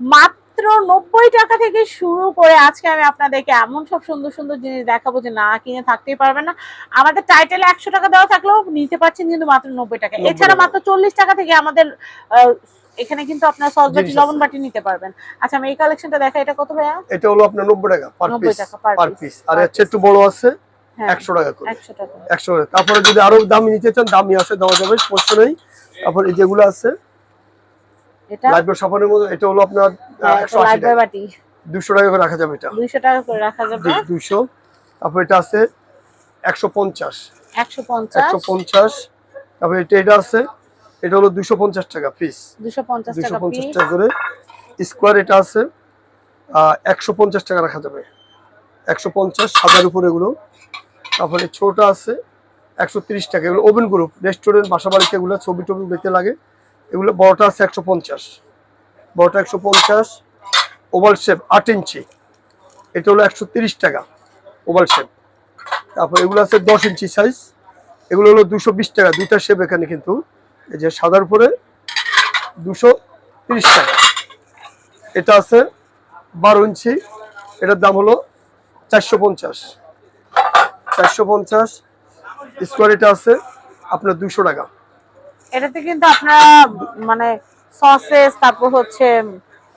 মাত্র নব্বই টাকা থেকে শুরু করে আজকে আমি আপনাদেরকে এমন সব সুন্দর সুন্দর জিনিস দেখাবো যে না কিনে থাকতেই পারবেন না। আমাদের টাইটেলে একশো টাকা দেওয়া থাকলেও নিতে পারছেন কিন্তু মাত্র নব্বই টাকা। এছাড়া মাত্র চল্লিশ টাকা থেকে আমাদের এখানে কিন্তু আপনার সস বাটি লবণ বাটি নিতে পারবেন। আচ্ছা আমি এই কালেকশনটা দেখা এটা কত ভাইয়া? এটা হলো আপনার নব্বই টাকা পার 90 পিস টাকা পার পিস আর হচ্ছে একটু বড় আছে হ্যাঁ একশো টাকা করে। একশো টাকা। তারপরে যদি আরও দামি নিতে চান দামি আছে দেওয়া যাবে সমস্যা নেই। তারপর এই যেগুলো আছে এটা লাইফ সাবানের মধ্যে এটা হলো আপনার হ্যাঁ, একশো আশি লাইফ টাকা। বাটি দুশো টাকা করে রাখা যাবে এটা। দুইশো টাকা করে রাখা যাবে। দুশো তারপর এটা আছে একশো পঞ্চাশ। একশো পঞ্চাশ। একশো পঞ্চাশ। তারপর এটা এটা আছে এটা হলো দুশো পঞ্চাশ টাকা পিস দুশো পঞ্চাশ দুশো টাকা পঞ্চাশ পিস টাকা করে স্কোয়ার এটা আছে একশো পঞ্চাশ টাকা রাখা যাবে। একশো পঞ্চাশ সাদার উপরে এগুলো। তারপরে ছোট আছে একশো তিরিশ টাকা। এগুলো ওভেন গ্রুপ রেস্টুরেন্ট বাসা বাড়িতে এগুলো ছবি টবি দেখতে লাগে। এগুলো বড়টা আছে একশো পঞ্চাশ। বড়টা একশো পঞ্চাশ, ওভাল শেপ আট ইঞ্চি। এটা হলো একশো তিরিশ টাকা, ওভাল শেপ। তারপর এগুলো আছে দশ ইঞ্চি সাইজ। এগুলো হলো দুশো বিশ টাকা, দুইটা শেপ এখানে কিন্তু। এই যে সাদার উপরে দুশো তিরিশ টাকা। এটা আছে বারো ইঞ্চি, এটার দাম হলো চারশো পঞ্চাশ। চারশো পঞ্চাশ স্কোয়ার এটা আছে আপনার দুশো টাকা। এটাতে কিন্তু আপনারা মানে সসেস তারপর হচ্ছে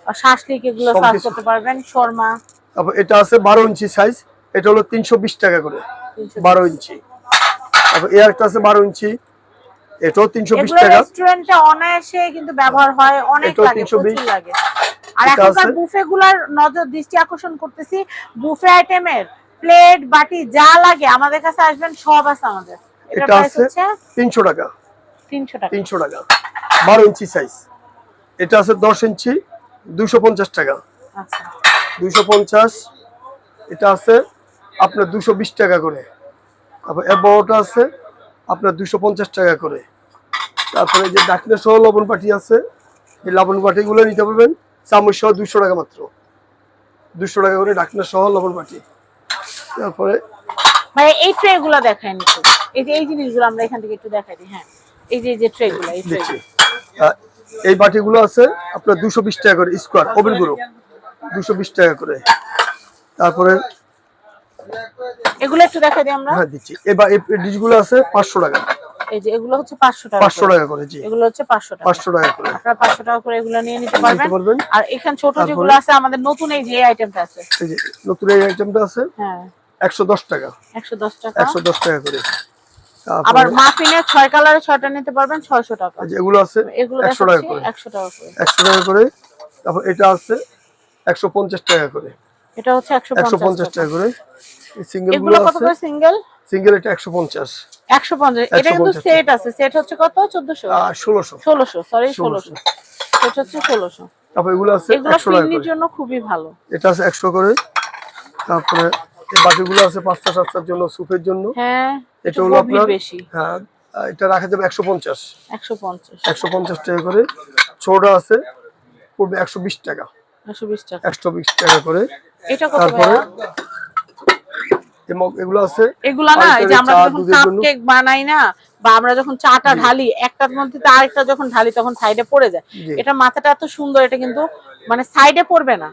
শাসলিক এগুলো সার্ভ করতে পারবেন শর্মা। তারপর এটা আছে বারো ইঞ্চি সাইজ এটা হলো তিনশো বিশ টাকা করে 320 বারো ইঞ্চি। তারপর একটা আছে বারো ইঞ্চি এটাও তিনশো বিশ এগুলো টাকা। রেস্টুরেন্টে অনায়াসে কিন্তু ব্যবহার হয় অনেক লাগে 320 প্রচুর লাগে। আর এখনকার আছে- নজর দৃষ্টি আকর্ষণ করতেছি বুফে আইটেমের প্লেট বাটি যা লাগে আমাদের কাছে আসবেন সব আছে আমাদের। এটা আছে হচ্ছে তিনশো টাকা। তিনশো টাকা। তিনশো টাকা। বারো ইঞ্চি সাইজ এটা আছে দশ ইঞ্চি দুশো পঞ্চাশ টাকা। আচ্ছা। দুশো পঞ্চাশ এটা আছে আপনার দুশো বিশ টাকা করে। তারপর এর বড়টা আছে আপনার দুশো পঞ্চাশ টাকা করে। তারপরে যে ডাকনা সহ লবণ পাটি আছে এই লবণ পাটিগুলো নিতে পারবেন। চামচ সহ দুশো টাকা মাত্র। দুশো টাকা করে ডাকনা সহ লবণ পাটি। তারপরে ভাই এই ট্রে গুলা দেখায় একটু এই যে এই জিনিসগুলো আমরা এখান থেকে একটু দেখাই দিই হ্যাঁ। এই যে এই যে বাটিগুলো আছে আপনার দুশো বিশ টাকা করে স্কোয়ার ওভেনগুলো দুশো বিশ টাকা করে। তারপরে এগুলো একটু দিই আমরা। হ্যাঁ দিচ্ছি। এবার এই ডিশগুলো আছে পাঁচশো টাকা। এই যে এগুলো হচ্ছে টাকা করে। টাকা করে জি। এগুলো হচ্ছে টাকা। করে। আপনারা টাকা করে এগুলো নিয়ে নিতে পারবেন। আর এখানে ছোট যেগুলো আছে আমাদের নতুন এই যে আইটেমটা আছে। এই যে নতুন এই আইটেমটা আছে হ্যাঁ। একশো দশ টাকা। একশো দশ টাকা। একশো দশ টাকা করে। আবার মাফিনের ছয় কালারে ছয়টা নিতে পারবেন ছয়শো টাকা। এগুলো আছে এগুলো একশো টাকা করে। একশো টাকা করে। একশো টাকা করে। তারপর এটা আছে একশো পঞ্চাশ টাকা করে। এটা হচ্ছে একশো পঞ্চাশ টাকা। করে। সিঙ্গেল এগুলো গুলো কত করে সিঙ্গেল সিঙ্গেল এটা একশো পঞ্চাশ। একশো পঞ্চাশ। এটা কিন্তু সেট আছে। সেট হচ্ছে কত? চোদ্দশো। আর ষোলোশো। ষোলোশো সরি 1600 ষোলোশো। সেট হচ্ছে ষোলোশো। তারপর এগুলো আছে এগুলো একশো টাকা ফিরনির করে। জন্য খুবই ভালো। এটা আছে একশো করে। তারপরে এই বাটিগুলো আছে পাঁচটা সাতটার জন্য জন্য। হ্যাঁ এটা হলো আপনার হ্যাঁ এটা রাখা যাবে একশো পঞ্চাশ। একশো পঞ্চাশ। টাকা করে। ছোটা আছে পড়বে একশো বিশ টাকা। একশো বিশ টাকা। করে। তারপরে? এগুলো আছে। এগুলা না এই যে আমরা যখন কাপ কেক বানাই না বা আমরা যখন চাটা ঢালি একটার মধ্যে আরেকটা যখন ঢালি তখন সাইডে পড়ে যায়। এটা মাথাটা এত সুন্দর এটা কিন্তু মানে সাইডে পড়বে না।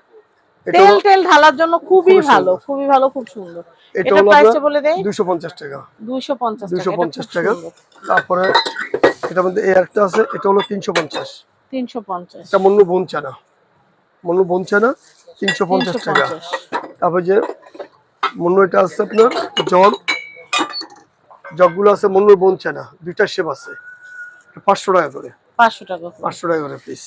তেল তেল ঢালার জন্য খুবই ভালো। খুবই ভালো খুব সুন্দর। এটা এটা প্রাইসটা বলে দেই? দুশো পঞ্চাশ টাকা। দুইশো পঞ্চাশ দুশো টাকা পঞ্চাশ টাকা। তারপরে এটার মধ্যে এই একটা আছে এটা হলো তিনশো পঞ্চাশ। তিনশো পঞ্চাশ। এটা মন্নু বনচানা। মন্নু বনচানা তিনশো পঞ্চাশ তিনশো টাকা পঞ্চাশ। তারপর যে মন্নু এটা আছে আপনার জগ। জগগুলো আছে মন্নুর বনচানা। দুইটা শেপ আছে। পাঁচশো টাকা করে। পাঁচশো টাকা করে। পাঁচশো টাকা করে পিস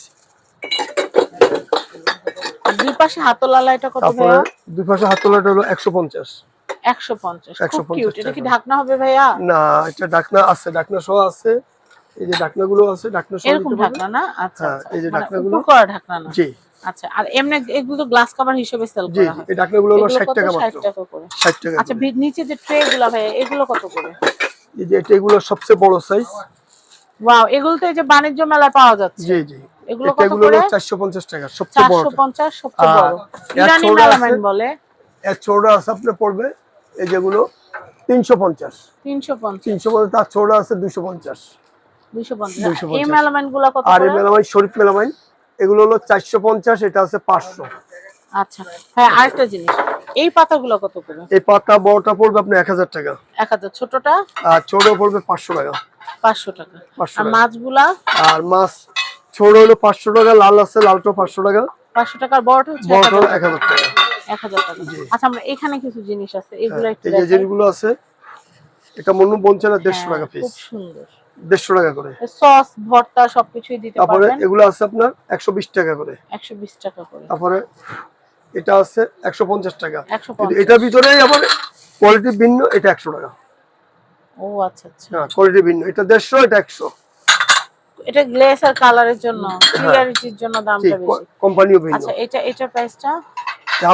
দুই পাশে হাতলালা এটা কত ভাইয়া? দুই পাশে হাতলাটা হলো একশো পঞ্চাশ। একশো পঞ্চাশ। 150 এটা কি ঢাকনা হবে ভাইয়া? না এটা ডাকনা আছে ডাকনা সহ আছে। এই যে ডাকনা আছে ডাকনা সহ এরকম ঢাকনা না? আচ্ছা হ্যাঁ, আচ্ছা। এই যে মানে ঢাকনাগুলো। করা ঢাকনা না? জি। আচ্ছা আর এমনি এগুলো গ্লাস কভার হিসেবে সেল করা হয়। এই ডাকনা হলো এগুলো ষাট কত? 60 টাকা করে। ষাট টাকা আচ্ছা নিচে যে ট্রে গুলো ভাইয়া এগুলো কত করে? এই যে এগুলো সবচেয়ে বড় সাইজ ওয়াও এগুলো তো এই যে বাণিজ্য মেলায় পাওয়া যাচ্ছে। জি জি। এগুলো কত করে? চারশো পঞ্চাশ টাকা সবচেয়ে বড়। চারশো পঞ্চাশ সবচেয়ে বড়। ইরানি মেলামাইন বলে? এক ছোটা আছে আপনার পড়বে এই যেগুলো তিনশো পঞ্চাশ। তিনশো পঞ্চাশ। তিনশো পঞ্চাশ তার ছোটা আছে দুশো পঞ্চাশ। দুইশো পঞ্চাশ। 250 এই কত আর এই মেলামাইন শরীফ মেলামাইন এগুলো হলো চারশো পঞ্চাশ এটা আছে পাঁচশো। আচ্ছা। হ্যাঁ আরেকটা জিনিস এই পাতাগুলো কত করে? এই পাতা বড়টা পড়বে এক হাজার টাকা। এক হাজার ছোটটা? আর ছোট পড়বে পাঁচশো টাকা। পাঁচশো টাকা। পাঁচশো আর মাছগুলা? আর মাছ ছোট হলো পাঁচশো টাকা লাল আছে লালটা পাঁচশো টাকা। পাঁচশো টাকার বড়টা বড়টা এক হাজার টাকা। এক হাজার টাকা। আচ্ছা আমরা এখানে কিছু জিনিস আছে এগুলো হ্যাঁ, একটু এই যেগুলো আছে এটা মনে বলছে না দেড়শো হ্যাঁ, টাকা পিস খুব সুন্দর। দেড়শো টাকা করে। সস ভর্তা সবকিছুই দিতে তারপরে এগুলো আছে আপনার একশো বিশ টাকা করে। একশো বিশ টাকা করে। তারপরে এটা আছে একশো পঞ্চাশ টাকা। ভিতরে আবার কোয়ালিটি ভিন্ন এটা একশো টাকা। ও আচ্ছা আচ্ছা। হ্যাঁ কোয়ালিটি ভিন্ন। এটা দেড়শো এটা একশো। এটা গ্লেস আর কালারের জন্য ক্লিয়ারিটির জন্য দামটা বেশি। কোম্পানিও ভিন্ন। আচ্ছা এটা এটা প্রাইসটা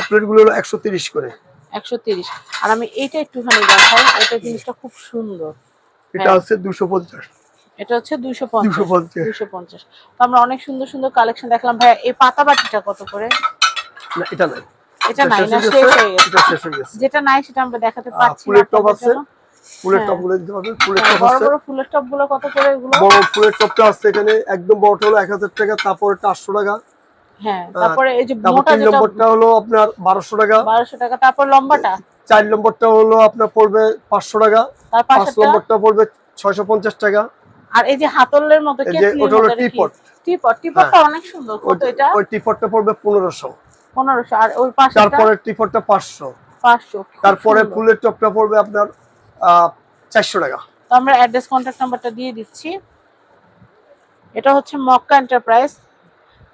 প্লেটগুলো হলো একশো তিরিশ করে। একশো তিরিশ। আর আমি এটা একটুখানি দেখাই এটা জিনিসটা খুব সুন্দর। এটা হ্যাঁ। আছে দুশো পঞ্চাশ। এটা হচ্ছে দুইশো দুশো পঞ্চাশ। পঞ্চাশ। দুইশো পঞ্চাশ। তো আমরা অনেক সুন্দর সুন্দর কালেকশন দেখলাম। ভাইয়া এই পাতা বাটিটা কত করে? না এটা নাই এটা নাই না শেষ হয়ে হয়ে গেছে, হয়ে যেটা নাই সেটা আমরা দেখাতে না ফুলের টপ আছে। ফুলের হ্যাঁ। টপগুলো দিতে পারবেন ফুলের হ্যাঁ, টপ বড় বড় ফুলের টপগুলো কত করে এগুলো? বড় ফুলের টপটা আছে এখানে একদম বড়টা হলো এক হাজার টাকা তারপরে আটশো টাকা। হ্যাঁ তারপরে এই যে মোটা যেটা নম্বরটা হলো আপনার বারোশো টাকা। বারোশো টাকা তারপর লম্বাটা? চার নম্বরটা হলো আপনার পড়বে পাঁচশো টাকা। তার পাঁচ নম্বরটা পড়বে ছয়শো পঞ্চাশ টাকা। আর এই যে হাতলের মতো এই যে ওটা হলো টিপট। টিপট টিপটটা অনেক সুন্দর। কত ওই- এটা? ওই টিপটটা পড়বে পনেরোশো। পনেরোশো। আর ওই পাশে তারপরে টিপটটা পাঁচশো। পাঁচশো তারপরে ফুলের টপটা পড়বে আপনার চারশো টাকা। তো আমরা অ্যাড্রেস কন্ট্যাক্ট নাম্বারটা দিয়ে দিচ্ছি। এটা হচ্ছে Mecca enterprise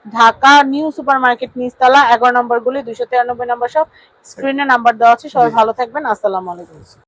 Dhaka new super market নিচতলা এগারো নম্বর গুলি দুশো তিরানব্বই নম্বর সব স্ক্রিনে নাম্বার দেওয়া আছে সবাই ভালো থাকবেন আসসালামু আলাইকুম।